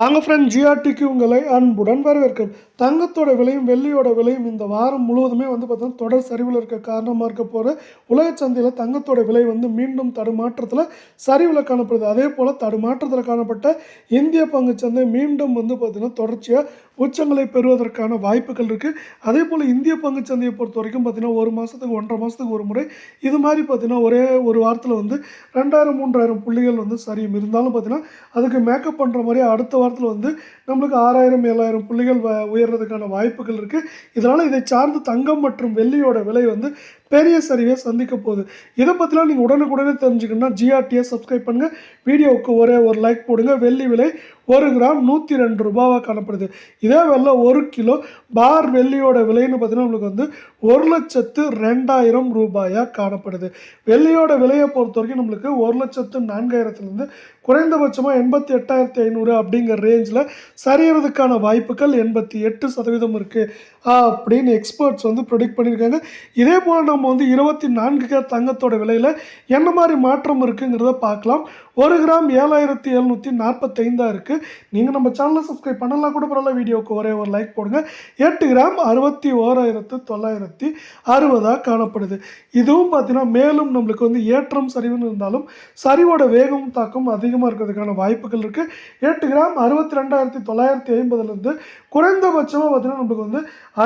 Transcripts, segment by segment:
வாங்க ஃப்ரெண்ட் ஜிஆர்டிக்கு உங்களை அன்புடன் வரவேற்கும். தங்கத்தோட விலையும் வெள்ளியோட விலையும் இந்த வாரம் முழுவதுமே வந்து பார்த்தீங்கன்னா தொடர் சரிவில் இருக்க காரணமாக இருக்க போகிற உலக சந்தையில் தங்கத்தோட விலை வந்து மீண்டும் தடுமாற்றத்தில் சரிவில் காணப்படுது. அதே போல் தடுமாற்றத்தில் காணப்பட்ட இந்திய பங்கு சந்தை மீண்டும் வந்து பார்த்தீங்கன்னா தொடர்ச்சியாக உச்சங்களை பெறுவதற்கான வாய்ப்புகள் இருக்குது அதே போல் இந்திய பங்குச் சந்தையை பொறுத்த வரைக்கும் பார்த்திங்கன்னா ஒரு மாதத்துக்கு ஒன்றரை மாதத்துக்கு ஒரு முறை இது மாதிரி பார்த்தீங்கன்னா ஒரே ஒரு வாரத்தில் வந்து ரெண்டாயிரம் மூன்றாயிரம் புள்ளிகள் வந்து சரியும். இருந்தாலும் பார்த்தீங்கன்னா அதுக்கு மேக்கப் பண்ணுற மாதிரி அடுத்த வாரத்தில் வந்து நம்மளுக்கு ஆறாயிரம் ஏழாயிரம் புள்ளிகள் வ உயர்றதுக்கான வாய்ப்புகள் இருக்குது இதனால் இதை சார்ந்து தங்கம் மற்றும் வெள்ளியோட விலை வந்து பெரிய சரிவை சந்திக்க போகுது. இதை பற்றிலாம் நீங்கள் உடனுக்குடனே தெரிஞ்சுக்கணும்னா ஜிஆர்டியை சப்ஸ்கிரைப் பண்ணுங்கள் வீடியோவுக்கு ஒரே ஒரு லைக் போடுங்க. வெள்ளி விலை ஒரு கிராம் நூற்றி ரெண்டு ரூபாவாக காணப்படுது. இதே வெள்ளை ஒரு கிலோ பார் வெள்ளியோட விலைன்னு பார்த்தீங்கன்னா நம்மளுக்கு வந்து ஒரு லட்சத்து ரெண்டாயிரம் ரூபாயாக காணப்படுது. வெள்ளியோட விலையை பொறுத்த வரைக்கும் நம்மளுக்கு ஒரு லட்சத்து நான்காயிரத்துலேருந்து குறைந்தபட்சமாக எண்பத்தி எட்டாயிரத்தி ஐநூறு அப்படிங்கிற ரேஞ்சில் சரியறதுக்கான வாய்ப்புகள் எண்பத்தி எட்டு சதவீதம் இருக்குது அப்படின்னு எக்ஸ்பர்ட்ஸ் வந்து ப்ரொடிக்ட் பண்ணியிருக்காங்க. இதே போல் நம்ம வந்து இருபத்தி நான்கு கிராம் தங்கத்தோட விலையில் என்ன மாதிரி மாற்றம் இருக்குங்கிறத பார்க்கலாம். ஒரு கிராம் ஏழாயிரத்தி எழுநூற்றி நாற்பத்தைந்தாக இருக்குது நீங்கள் நம்ம சேனலை சப்ஸ்கிரைப் பண்ணலாம் கூட பரவாயில்ல வீடியோவுக்கு ஒரே ஒரு லைக் போடுங்க. எட்டு கிராம் அறுபத்தி ஓராயிரத்து தொள்ளாயிரத்தி அறுபதாக காணப்படுது. இதுவும் பார்த்தீங்கன்னா மேலும் நம்மளுக்கு வந்து ஏற்றம் சரிவுன்னு இருந்தாலும் சரிவோட வேகம் தாக்கம் அதிகமாக இருக்கிறதுக்கான வாய்ப்புகள் இருக்குது எட்டு கிராம் அறுபத்தி ரெண்டாயிரத்தி தொள்ளாயிரத்தி ஐம்பதுலேருந்து குறைந்தபட்சமாக பார்த்தீங்கன்னா நம்மளுக்கு வந்து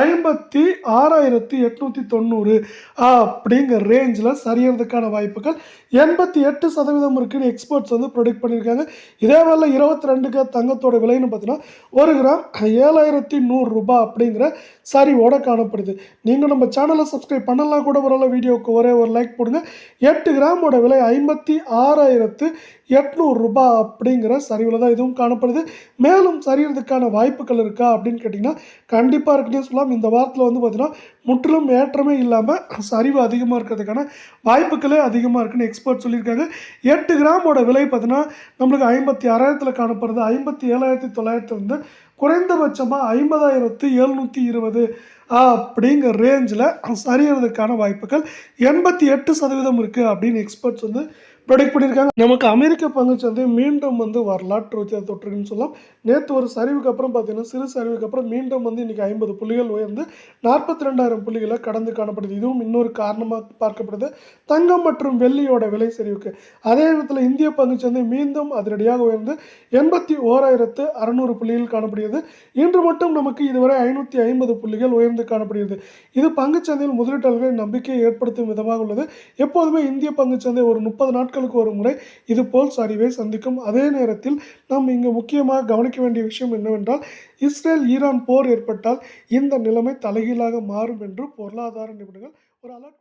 ஐம்பத்தி ஆறாயிரத்தி எட்நூற்றி தொண்ணூறு அப்படிங்கிற ரேஞ்சில் சரியறதுக்கான வாய்ப்புகள். எண்பத்தி எட்டு சதவீதம் இருக்குன்னு எக்ஸ்பர்ட்ஸ் வந்து ப்ரொடிக்ட் பண்ணியிருக்காங்க. இதே வேலை இருபத்தி ரெண்டுக்கு தங்கத்தோட விலைன்னு பார்த்தீங்கன்னா ஒரு கிராம் ஏழாயிரத்தி நூறுரூபா அப்படிங்கிற சரிவோட காணப்படுது. நீங்கள் நம்ம சேனலை சப்ஸ்கிரைப் பண்ணலாம் கூட பரவாயில்ல வீடியோவுக்கு ஒரே ஒரு லைக் போடுங்க. எட்டு கிராமோட விலை ஐம்பத்தி ஆறாயிரத்து எட்நூறுரூபா அப்படிங்கிற சரிவில் தான் இதுவும் காணப்படுது. மேலும் சரியறதுக்கான வாய்ப்புகள் இருக்கா அப்படின்னு கேட்டிங்கன்னா கண்டிப்பாக இருக்குன்னே சொல்லலாம். இந்த வாரத்தில் வந்து பார்த்திங்கன்னா முற்றிலும் ஏற்றமே இல்லாமல் சரிவு அதிகமாக இருக்கிறதுக்கான வாய்ப்புகளே அதிகமாக இருக்குன்னு எக்ஸ்பர்ட் சொல்லியிருக்காங்க. எட்டு கிராமோட விலை பார்த்தீங்கன்னா நம்மளுக்கு ஐம்பத்தி ஆறாயிரத்தில் காணப்படுது. ஐம்பத்தி ஏழாயிரத்தி தொள்ளாயிரத்தி வந்து குறைந்தபட்சமாக ஐம்பதாயிரத்து எழுநூற்றி இருபது அப்படிங்கிற ரேஞ்சில் சரியறதுக்கான வாய்ப்புகள் எண்பத்தி எட்டு சதவீதம் இருக்குது அப்படின்னு எக்ஸ்பர்ட்ஸ் வந்து ப்ரொடெக்ட் பண்ணியிருக்காங்க நமக்கு அமெரிக்க பங்குச்சந்தை மீண்டும் வந்து வரலாற்று உச்சத்தை தொற்றுக்குன்னு சொல்லலாம். நேற்று ஒரு சரிவுக்கு அப்புறம் பார்த்தீங்கன்னா சிறு சரிவுக்கு அப்புறம் மீண்டும் வந்து இன்றைக்கி ஐம்பது புள்ளிகள் உயர்ந்து நாற்பத்தி ரெண்டாயிரம் புள்ளிகளை கடந்து காணப்படுது. இதுவும் இன்னொரு காரணமாக பார்க்கப்படுது. தங்கம் மற்றும் வெள்ளியோட விலை சரிவுக்கு. அதே நேரத்தில் இந்திய பங்குச்சந்தை மீண்டும் அதிரடியாக உயர்ந்து எண்பத்தி ஓராயிரத்து அறநூறு புள்ளிகள் காணப்படுகிறது. இன்று மட்டும் நமக்கு இதுவரை ஐநூற்றி ஐம்பது புள்ளிகள் உயர்ந்து காணப்படுகிறது. இது பங்குச்சந்தையில் முதலீட்டாளர்களின் நம்பிக்கையை ஏற்படுத்தும் விதமாக உள்ளது. எப்போதுமே இந்திய பங்குச்சந்தை ஒரு முப்பது நாட்கள் நாட்களுக்கு ஒரு முறை இதுபோல் சரிவை சந்திக்கும். அதே நேரத்தில் நாம் இங்கு முக்கியமாக கவனிக்க வேண்டிய விஷயம் என்னவென்றால் இஸ்ரேல் ஈரான் போர் ஏற்பட்டால் இந்த நிலைமை தலைகீழாக மாறும் என்று பொருளாதார நிபுணர்கள் ஒரு அலர்ட்